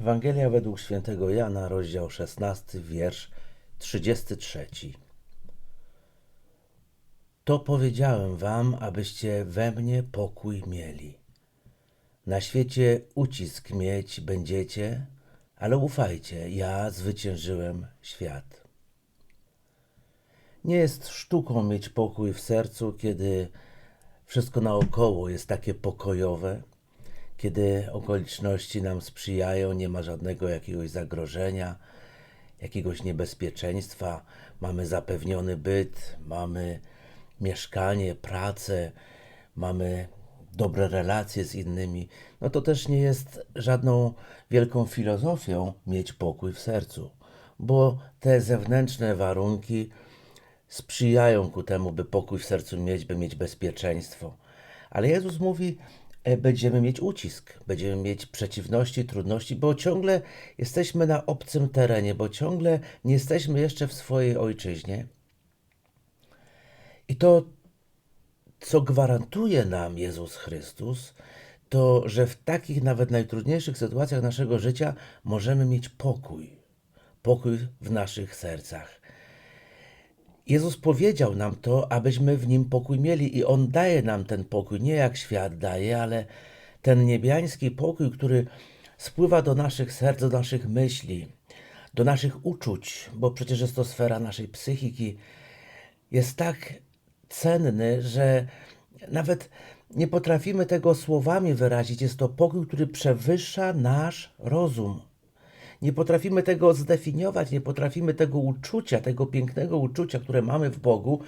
Ewangelia według świętego Jana, rozdział 16, wiersz 33. To powiedziałem wam, abyście we mnie pokój mieli. Na świecie ucisk mieć będziecie, ale ufajcie, ja zwyciężyłem świat. Nie jest sztuką mieć pokój w sercu, kiedy wszystko naokoło jest takie pokojowe, kiedy okoliczności nam sprzyjają, nie ma żadnego jakiegoś zagrożenia, jakiegoś niebezpieczeństwa, mamy zapewniony byt, mamy mieszkanie, pracę, mamy dobre relacje z innymi, no to też nie jest żadną wielką filozofią mieć pokój w sercu, bo te zewnętrzne warunki sprzyjają ku temu, by pokój w sercu mieć, by mieć bezpieczeństwo. Ale Jezus mówi, będziemy mieć ucisk, będziemy mieć przeciwności, trudności, bo ciągle jesteśmy na obcym terenie, bo ciągle nie jesteśmy jeszcze w swojej ojczyźnie. I to, co gwarantuje nam Jezus Chrystus, to, że w takich nawet najtrudniejszych sytuacjach naszego życia możemy mieć pokój. Pokój w naszych sercach. Jezus powiedział nam to, abyśmy w nim pokój mieli, i On daje nam ten pokój, nie jak świat daje, ale ten niebiański pokój, który spływa do naszych serc, do naszych myśli, do naszych uczuć, bo przecież jest to sfera naszej psychiki, jest tak cenny, że nawet nie potrafimy tego słowami wyrazić. Jest to pokój, który przewyższa nasz rozum. Nie potrafimy tego zdefiniować, nie potrafimy tego uczucia, tego pięknego uczucia, które mamy w Bogu,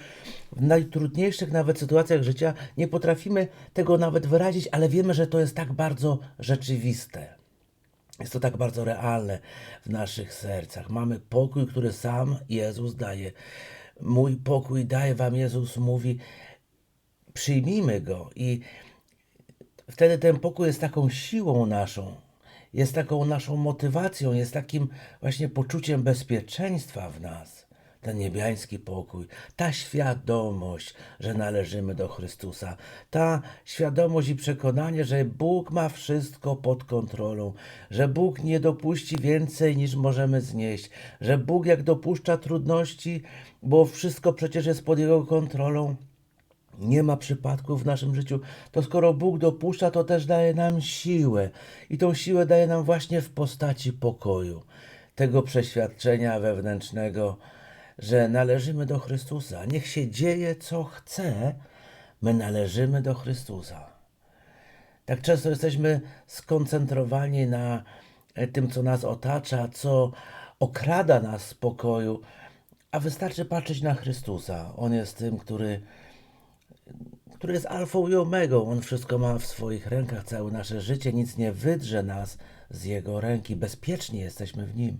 w najtrudniejszych nawet sytuacjach życia, nie potrafimy tego nawet wyrazić, ale wiemy, że to jest tak bardzo rzeczywiste. Jest to tak bardzo realne w naszych sercach. Mamy pokój, który sam Jezus daje. Mój pokój daje Wam, Jezus mówi, przyjmijmy go i wtedy ten pokój jest taką siłą naszą, jest taką naszą motywacją, jest takim właśnie poczuciem bezpieczeństwa w nas. Ten niebiański pokój, ta świadomość, że należymy do Chrystusa, ta świadomość i przekonanie, że Bóg ma wszystko pod kontrolą, że Bóg nie dopuści więcej niż możemy znieść, że Bóg jak dopuszcza trudności, bo wszystko przecież jest pod Jego kontrolą, nie ma przypadków w naszym życiu, to skoro Bóg dopuszcza, to też daje nam siłę. I tą siłę daje nam właśnie w postaci pokoju, tego przeświadczenia wewnętrznego, że należymy do Chrystusa. Niech się dzieje, co chce, my należymy do Chrystusa. Tak często jesteśmy skoncentrowani na e, tym, co nas otacza, co okrada nas z pokoju, a wystarczy patrzeć na Chrystusa. On jest tym, który który jest alfą i omegą. On wszystko ma w swoich rękach, całe nasze życie, nic nie wydrze nas z Jego ręki. Bezpiecznie jesteśmy w Nim.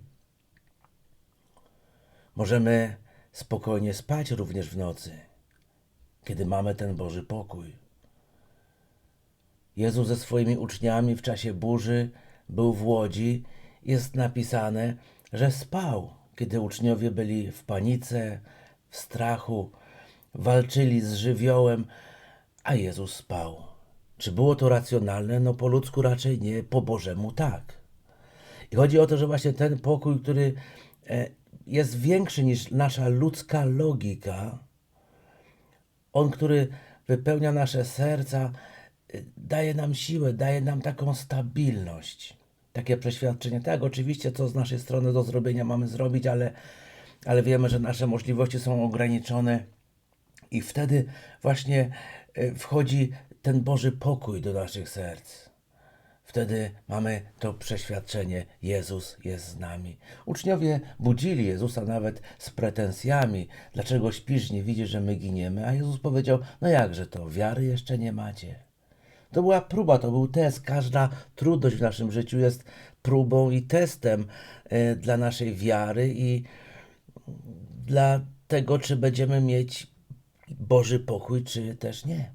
Możemy spokojnie spać również w nocy, kiedy mamy ten Boży pokój. Jezus ze swoimi uczniami w czasie burzy był w łodzi. Jest napisane, że spał, kiedy uczniowie byli w panice, w strachu, walczyli z żywiołem, a Jezus spał. Czy było to racjonalne? No po ludzku raczej nie, po Bożemu tak. I chodzi o to, że właśnie ten pokój, który e, jest większy niż nasza ludzka logika, on, który wypełnia nasze serca, e, daje nam siłę, daje nam taką stabilność, takie przeświadczenie. Tak, oczywiście, co z naszej strony do zrobienia mamy zrobić, ale, ale wiemy, że nasze możliwości są ograniczone i wtedy właśnie e, wchodzi ten Boży pokój do naszych serc. Wtedy mamy to przeświadczenie: Jezus jest z nami. Uczniowie budzili Jezusa nawet z pretensjami: Dlaczego śpisz, nie widzisz, że my giniemy? A Jezus powiedział: No jakże to, wiary jeszcze nie macie. To była próba, to był test. Każda trudność w naszym życiu jest próbą i testem e, dla naszej wiary i dla tego, czy będziemy mieć Boży pokój, czy też nie.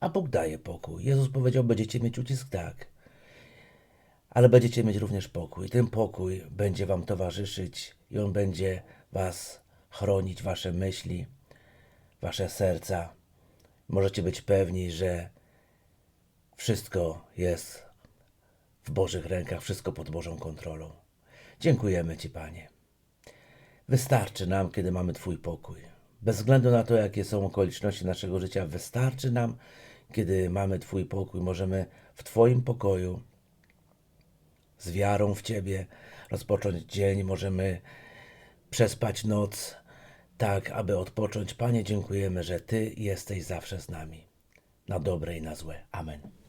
A Bóg daje pokój. Jezus powiedział: Będziecie mieć ucisk, tak. Ale będziecie mieć również pokój. Ten pokój będzie Wam towarzyszyć i on będzie Was chronić, Wasze myśli, Wasze serca. Możecie być pewni, że wszystko jest w Bożych rękach, wszystko pod Bożą kontrolą. Dziękujemy Ci, Panie. Wystarczy nam, kiedy mamy Twój pokój. Bez względu na to, jakie są okoliczności naszego życia, wystarczy nam, kiedy mamy Twój pokój. Możemy w Twoim pokoju, z wiarą w Ciebie, rozpocząć dzień, możemy przespać noc, tak aby odpocząć. Panie, dziękujemy, że Ty jesteś zawsze z nami, na dobre i na złe. Amen.